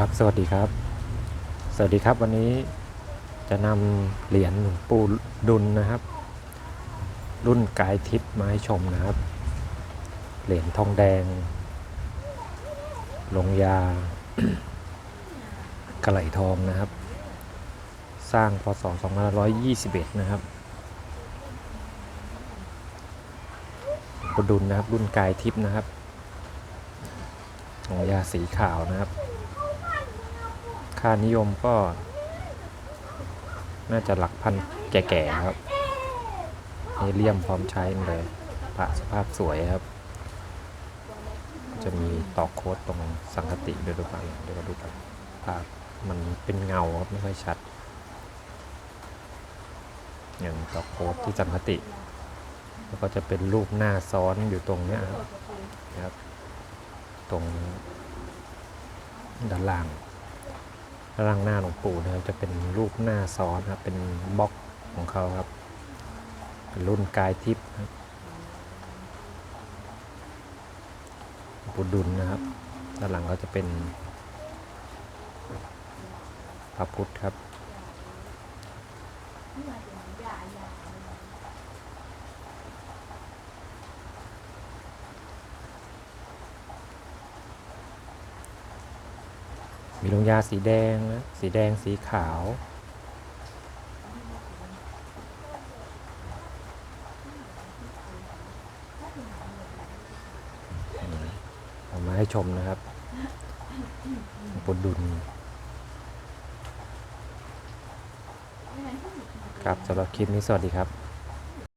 ครับสวัสดีครับ สวัสดีครับวันนี้จะนำเหรียญหลวงปู่ดุลนะครับ รุ่นกายทิพย์มาให้ชมนะครับ เหรียญทองแดง ลงยากระไหลทองนะครับ สร้างพศ2521 นะครับปูดุลนะครับ รุ่นกายทิพย์นะครับลงยาสีขาวนะครับ ค่านิยมก็ น่าจะหลักพันแก่ๆครับนี่เลี่ยมพร้อมใช้เลยพระสภาพสวยครับ จะมีตอกโค้ดตรงสังคติด้วยดูกันเดี๋ยวมาดูกันภาพมันเป็นเงาครับไม่ค่อยชัด อย่างตอกโค้ดที่สังคติ แล้วก็จะเป็นรูปหน้าซ้อนอยู่ตรงเนี้ยครับนะครับ ตรงด้านล่าง ร่างหน้าหลวงปู่นะครับ จะเป็นรูปหน้าซ้อนครับ เป็นบล็อกของเขาครับ เป็นรุ่นกายทิพย์ครับปู่ดุลนะครับ ด้านหลังก็จะเป็นพระพุทธครับ มีลงยาสีแดงนะสีแดงสีขาว เอามาให้ชมนะครับหลวงปู่ดุลครับสำหรับคลิปนี้สวัสดีครับ